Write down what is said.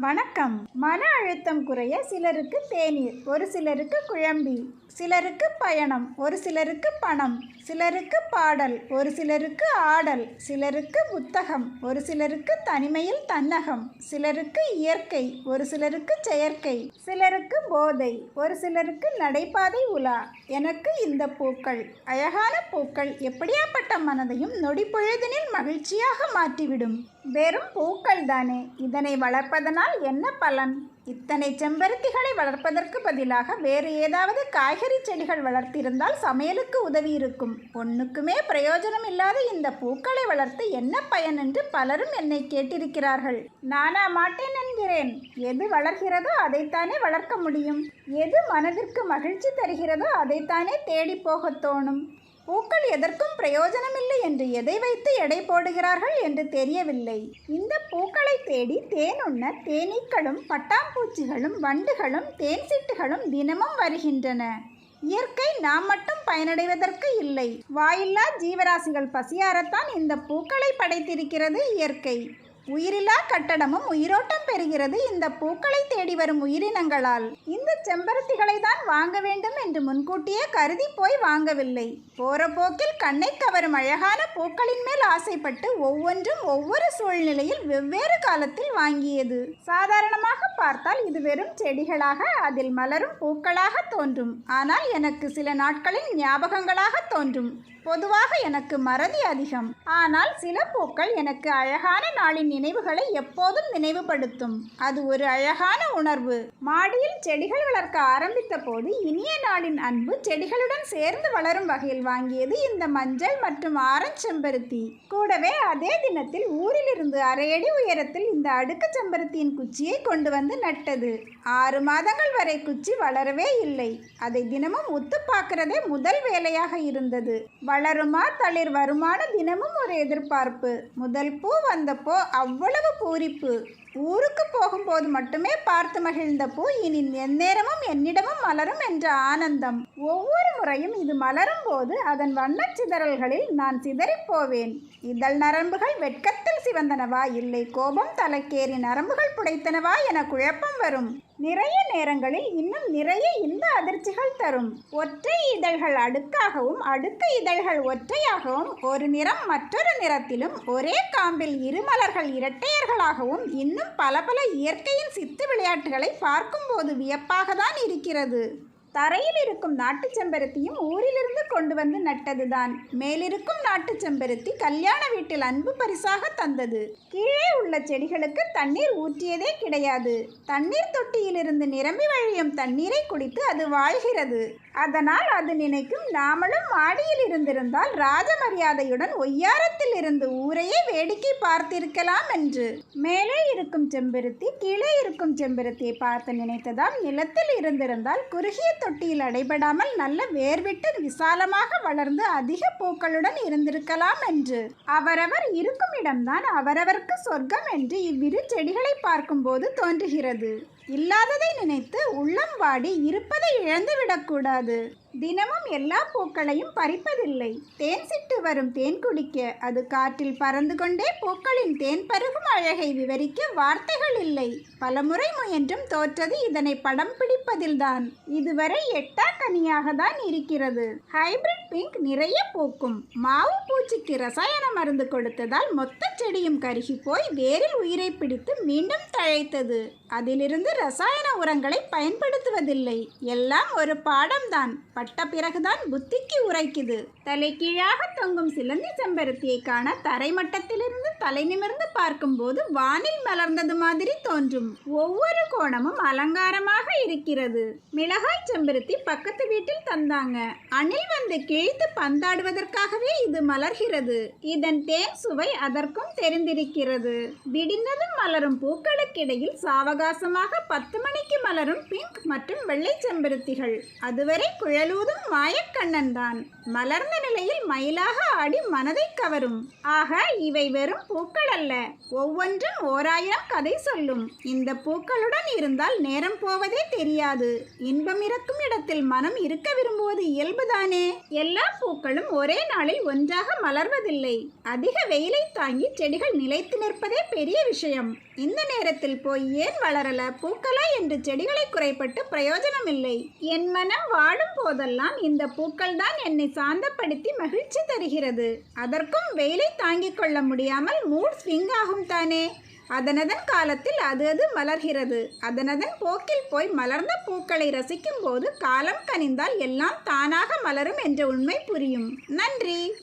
வணக்கம். மன அழுத்தம் குறைய சிலருக்கு தேநீர் ஒரு சிலருக்கு குழம்பி சிலருக்கு பயணம் ஒரு சிலருக்கு பணம் சிலருக்கு பாடல். ஒரு சிலருக்கு ஆடல் சிலருக்கு புத்தகம் ஒரு சிலருக்கு தனிமையில் தன்னகம் சிலருக்கு இயற்கை ஒரு சிலருக்கு செயற்கை சிலருக்கு போதை ஒரு சிலருக்கு நடைபாதை உலா. எனக்கு இந்த பூக்கள் அழகான பூக்கள் எப்படியாப்பட்ட மனதையும் நொடிப்பொழுதினில் மகிழ்ச்சியாக மாற்றிவிடும். வெறும் பூக்கள் தானே இதனை வளர்ப்பதனால் என்ன பலன்? இத்தனை செம்பருத்திகளை வளர்ப்பதற்கு பதிலாக வேறு ஏதாவது காய்கறி செடிகள் வளர்த்திருந்தால் சமையலுக்கு உதவி இருக்கும். ஒன்றுக்குமே பிரயோஜனம் இல்லாத இந்த பூக்களை வளர்த்து என்ன பயன் என்று பலரும் என்னை கேட்டிருக்கிறார்கள். நானா மாட்டேன் என்கிறேன். எது வளர்கிறதோ அதைத்தானே வளர்க்க முடியும். எது மனதிற்கு மகிழ்ச்சி தருகிறதோ அதைத்தானே தேடி போகத் தோணும். பூக்கள் எதற்கும் பிரயோஜனமில்லை என்று எதை வைத்து எடை போடுகிறார்கள் என்று தெரியவில்லை. இந்த பூக்களை தேடி தேனுண்ண தேனீக்களும் பட்டாம்பூச்சிகளும் வண்டுகளும் தேன் சிட்டுகளும் தினமும் வருகின்றன. இயற்கை நாம் மட்டும் பயனடைவதற்கு இல்லை. வாயில்லா ஜீவராசிகள் பசியாரத்தான் இந்த பூக்களை படைத்திருக்கிறது இயற்கை. உயிரில்லா கட்டடமும் உயிரோட்டம் பெறுகிறது இந்த பூக்களை தேடி வரும் உயிரினங்களால். இந்த செம்பருத்திகளை தான் வாங்க வேண்டும் என்று முன்கூட்டியே கருதி போய் வாங்கவில்லை. போற போக்கில் கண்ணை கவரும் அழகான பூக்களின் மேல் ஆசைப்பட்டு ஒவ்வொன்றும் ஒவ்வொரு சூழ்நிலையில் வெவ்வேறு காலத்தில் வாங்கியது. சாதாரணமாக பார்த்தால் இது வெறும் செடிகளாக அதில் மலரும் பூக்களாக தோன்றும். ஆனால் எனக்கு சில நாட்களின் ஞாபகங்களாக தோன்றும். பொதுவாக எனக்கு மறதி அதிகம். ஆனால் சில பூக்கள் எனக்கு அழகான நாளின் நினைவுகளை எப்போதும் நினைவுபடுத்தும். அது ஒரு அழகான உணர்வு. மாடியில் செடிகள் வளர்க்க ஆரம்பித்த போது இனிய நாளின் அன்பு செடிகளுடன் சேர்ந்து வளரும் வகையில் வாங்கியது இந்த மஞ்சள் மற்றும் ஆரஞ்சு செம்பருத்தி. கூடவே அதே தினத்தில் ஊரிலிருந்து அரையடி உயரத்தில் இந்த அடுக்கு செம்பருத்தியின் குச்சியை கொண்டு வந்து நட்டது. ஆறு மாதங்கள் வரை குச்சி வளரவே இல்லை. அதை தினமும் உத்து பார்க்கிறதே முதல் வேலையாக இருந்தது. வளருமா தளிர் வருமான தினமும் ஒரு எதிர்பார்ப்பு. முதல் பூ வந்தப்போ அவ்வளவு பூரிப்பு. ஊருக்கு போகும்போது மட்டுமே பார்த்து மகிழ்ந்த பூ இனி எந்நேரமும் என்னிடமும் மலரும் என்ற ஆனந்தம். ஒவ்வொரு முறையும் இது மலரும் போது அதன் வண்ணச் சிதறல்களில் நான் சிதறிப் போவேன். இதழ் நரம்புகள் வெட்கத்தில் சிவந்தனவா? இல்லை கோபம் தலைக்கேறி நரம்புகள் புடைத்தனவா என குழப்பம் வரும். நிறைய நேரங்களில் இன்னும் நிறைய இந்த அதிர்ச்சிகள் தரும். ஒற்றை இதழ்கள் அடுக்காகவும் அடுத்த இதழ்கள் ஒற்றையாகவும் ஒரு நிறம் மற்றொரு நிறத்திலும் ஒரே காம்பில் இருமலர்கள் இரட்டையர்களாகவும் இன்னும் பல பல இயற்கையின் சித்து விளையாட்டுகளை பார்க்கும்போது வியப்பாக தான் இருக்கிறது. தரையில் இருக்கும் நாட்டுச் செம்பருத்தியும் ஊரிலிருந்து கொண்டு வந்து நட்டதுதான். மேலிருக்கும் நாட்டுச் செம்பருத்தி கல்யாண வீட்டில் அன்பு பரிசாக தந்தது. கீழே உள்ள செடிகளுக்கு தண்ணீர் ஊற்றியதே கிடையாது. தண்ணீர் தொட்டியிலிருந்து நிரம்பி வழியும் தண்ணீரை குடித்து அது வாழ்கிறது. அதனால் அது நினைக்கும் நாமளும் மாடியில் இருந்திருந்தால் ராஜமரியாதையுடன் ஒய்யாரத்தில் இருந்து ஊரையே வேடிக்கை பார்த்திருக்கலாம் என்று. மேலே இருக்கும் செம்பருத்தி கீழே இருக்கும் செம்பருத்தியை பார்த்து நினைத்ததாம் நிலத்தில் இருந்திருந்தால் குறுகிய தொட்டியில் அடைபடாமல் நல்ல வேர்விட்டு விசாலமாக வளர்ந்து அதிக பூக்களுடன் இருந்திருக்கலாம் என்று. அவரவர் இருக்கும் இடம்தான் அவரவருக்கு சொர்க்கம் என்று இவ்விரு செடிகளை பார்க்கும்போது தோன்றுகிறது. இல்லாததை நினைத்து உள்ளம் வாடி இருப்பதை இழந்துவிடக்கூடாது. தினமும் எல்லா பூக்களையும் பறிப்பதில்லை. தேன் சிட்டு வரும் தேன் குடிக்க அது காற்றில் பறந்து கொண்டே பூக்களின் தேன் பருகும் அழகை விவரிக்க வார்த்தைகள் இல்லை. பலமுறை முயன்றும் தோற்றது இதனை படம் பிடிப்பதில்தான். இதுவரை எட்டா கனியாக தான் இருக்கிறது. ஹைபிரிட் பிங்க் நிறைய பூக்கும். மாவு பூச்சிக்கு ரசாயன மருந்து கொடுத்ததால் மொத்த செடியும் கருகி போய் வேரில் உயிரை பிடித்து மீண்டும் தழைத்தது. அதிலிருந்து ரசாயன உரங்களை பயன்படுத்துவதில்லை. எல்லாம் ஒரு பாடம்தான். பட்ட பிறகுதான் புத்திக்கு உரைக்குது. தலைகீழாக தொங்கும் சிலந்தி செம்பருத்தியை காண தரைமட்டத்திலிருந்து தலை நிமிர்ந்து பார்க்கும்போது வானில் மலர்ந்தது மாதிரி தோன்றும். ஒவ்வொரு கோணமும் அலங்காரமாக இருக்கிறது. மிளகாய் செம்பருத்தி பக்கத்து வீட்டில் தந்தாங்க. அணில் வந்து கிழித்து பந்தாடுவதற்காகவே இது மலர்கிறது. இதன் தேன் சுவை அதற்கும் தெரிந்திருக்கிறது. விடிந்ததும் மலரும் பூக்களுக்கிடையில் சாவகாசமாக பத்து மணிக்கு மலரும் பிங்க் மற்றும் வெள்ளை செம்பருத்திகள். அதுவரை குழலூதும் மாயக்கண்ணன் தான். மலர்ந்த நிலையில் மயிலாக ஆடி மனதை கவரும். ஆக இவை வெறும் பூக்கள் அல்ல. ஒவ்வொன்றும் ஓராயிரம் கதை சொல்லும். இந்த பூக்களுடன் இன்பம் இருந்தால் நேரம் போவதே தெரியாது. இன்பம் இருக்கும் இடத்தில் மனம் இருக்க விரும்புவது இயல்புதானே? எல்லா பூக்களும் ஒரே நாளில் ஒன்றாக மலர்வதில்லை. அதிக வெயிலை தாங்கி செடிகள் நிலைத்து நிற்பதே பெரிய விஷயம். இந்த நேரத்தில் போய் ஏன் வளரல? பூக்களா என்று செடிகளை குறைப்பட்டு பிரயோஜனம் இல்லை என் மனம் வாடும் போதெல்லாம் இந்த பூக்கள் தான் என்னை சாந்தப்படுத்தி மகிழ்ச்சி தருகிறது. அதற்கும் வெயிலை தாங்கிக் கொள்ள முடியாமல் மூட் ஸ்விங் ஆகும் தானே? அதனதன் காலத்தில் அது அது மலர்கிறது. அதனதன் போக்கில் போய் மலர்ந்த பூக்களை ரசிக்கும் போது காலம் கனிந்தால் எல்லாம் தானாக மலரும் என்ற உண்மை புரியும். நன்றி!